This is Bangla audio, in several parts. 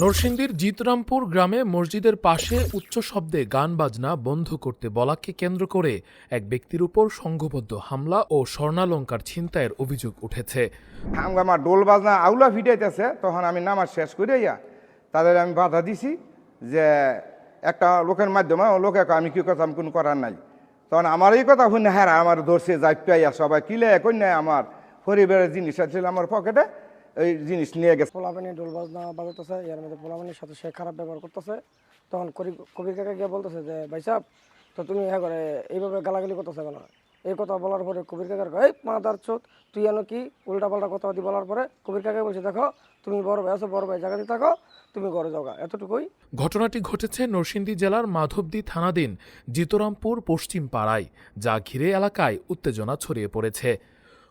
নরসিংদীর জিতরামপুর গ্রামে মসজিদের পাশে উচ্চ শব্দে গান বাজনা বন্ধ করতে বলাকে কেন্দ্র করে এক ব্যক্তির উপর সংঘবদ্ধ হামলা ও স্বর্ণালঙ্কার ছিনতাইয়ের অভিযোগ উঠেছে। আমার ডোল বাজনা আউলা ফিটাইতেছে তখন আমি নামাজ শেষ করে ইয়া তাদের আমি বাধা দিছি যে একটা লোকের মাধ্যমে লোকে আমি কি কথা, আমি কোনো করার নাই। তখন আমার এই কথা শুনে হ্যাঁ আমার ধরছে যাই পাইয়া সবাই কিলে কই নাই আমার পরিবারের জিনিস ছিল আমার পকেটে। ওই জিনিস নিয়ে গেছে। পোলাপানি ডোল বাজনা বাজাতেছে এর মধ্যে পোলাপানির সাথে সে খারাপ ব্যবহার করতেছে। তখন করি- কবির কাকা গিয়ে বলতেছে যে ভাই সাহেব তো তুমি হ্যাঁ করে এইভাবে গালাগালি করতেছে কেন? এই কথা বলার পরে কবির কাকার এই মাদার চোদ তুই এনো কি উল্টা পাল্টা কথা দি বলার পরে কবির কাকা বলছে দেখো তুমি বড় ভাই আছো বড় ভাই জায়গাতে থাকো তুমি ঘরে যাও এতটুকুই। ঘটনাটি ঘটেছে নরসিংদী জেলার মাধবদী থানাধীন জিতরামপুর পশ্চিম পাড়ায় যা ঘিরে এলাকায় উত্তেজনা ছড়িয়ে পড়েছে।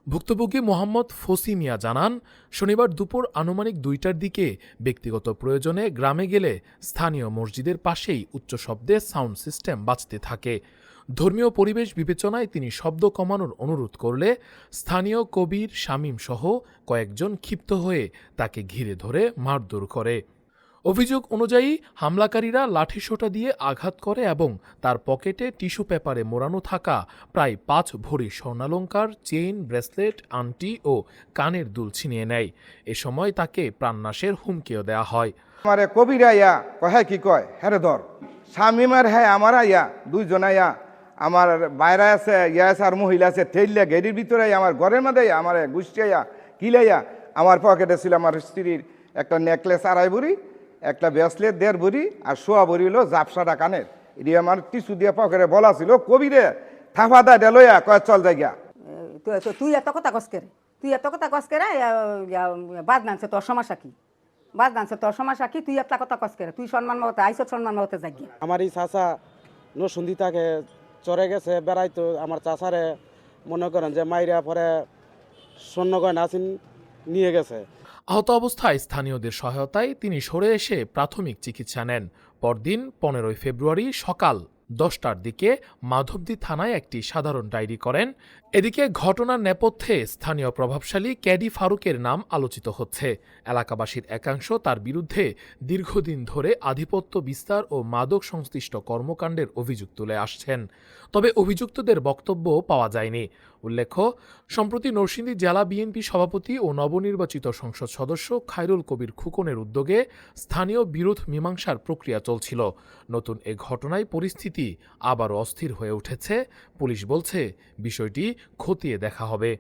ভুক্তভোগী মোহাম্মদ ফসি মিয়া জানান, শনিবার দুপুর আনুমানিক দুইটার দিকে ব্যক্তিগত প্রয়োজনে গ্রামে গেলে স্থানীয় মসজিদের পাশেই উচ্চ শব্দে সাউন্ড সিস্টেম বাজতে থাকে। ধর্মীয় পরিবেশ বিবেচনায় তিনি শব্দ কমানোর অনুরোধ করলে স্থানীয় কবির শামীম সহ কয়েকজন ক্ষিপ্ত হয়ে তাকে ঘিরে ধরে মারধর করে। অভিযোগ অনুযায়ী হামলাকারীরা লাঠিসোঁটা দিয়ে আঘাত করে এবং তার পকেটে টিস্যু পেপারে মোড়ানো থাকা প্রায় পাঁচ ভরি স্বর্ণালঙ্কার, চেইন, ব্রেসলেট, আংটি ও কানের দুল ছিনিয়ে নেয়। এ সময় তাকে প্রাণনাশের হুমকিও দেওয়া হয়। আমারে কবির আইয়া কয় হ্যাঁ কি কয়? হ্যাঁ রে ধর। স্বামীমার হ্যাঁ আমার আইয়া দুইজন আইয়া আমার বাইরে আছে, ইয়া আছে আর মহিলা আছে। ঠেললে গেরির ভিতরে আমার ঘরের মধ্যে আমার গুষ্টি আইয়া কিলাইয়া। আমার পকেটে ছিল আমার স্ত্রীর একটা নেকলেস আড়াই বুড়ি একটা ব্রেসলেট দেড় বুড়ি আর সোয়া বুড়ি হলো জাপসাটা কানের। এটি আমার টিসু দিয়ে পকেটে বলা ছিল কবিরে থাফা দা লইয়া কয় চল যাই গিয়া। তুই তুই এত কথা কস করে তুই এত কথা কস করে বাদ নানছে তোর সমস্যা কি? বাদ নানছে তোর সমস্যা কি? তুই এত কথা কস করে তুই সম্মান মতো আইসো সম্মান মতো যাই আমার এই চাচা নসুন্দি তাকে চড়ে গেছে বেড়াইতো আমার চাচারে মনে করেন যে মাইরা পরে স্বর্ণ গয়না আসিন নিয়ে গেছে। আহত অবস্থায় স্থানীয়দের সহায়তায় তিনি সরে এসে প্রাথমিক চিকিৎসা নেন। পরদিন পনেরোই ফেব্রুয়ারি সকাল দশটার দিকে মাধবদী থানায় একটি সাধারণ ডায়েরি করেন। এদিকে ঘটনার নেপথ্যে স্থানীয় প্রভাবশালী ক্যাডি ফারুকের নাম আলোচিত হচ্ছে। এলাকাবাসীর একাংশ তার বিরুদ্ধে দীর্ঘদিন ধরে আধিপত্য বিস্তার ও মাদক সংশ্লিষ্ট কর্মকাণ্ডের অভিযোগ তুলে আসছেন। তবে অভিযুক্তদের বক্তব্য পাওয়া যায়নি। উল্লেখ্য, সম্প্রতি নরসিংদী জেলা বিএনপি সভাপতি ও নবনির্বাচিত সংসদ সদস্য খায়রুল কবির খুকনের উদ্যোগে স্থানীয় বিরোধ মীমাংসার প্রক্রিয়া চলছিল। নতুন এ ঘটনায় পরিস্থিতি আবারও অস্থির হয়ে উঠেছে। পুলিশ বলছে, বিষয়টি খতিয়ে দেখা হবে।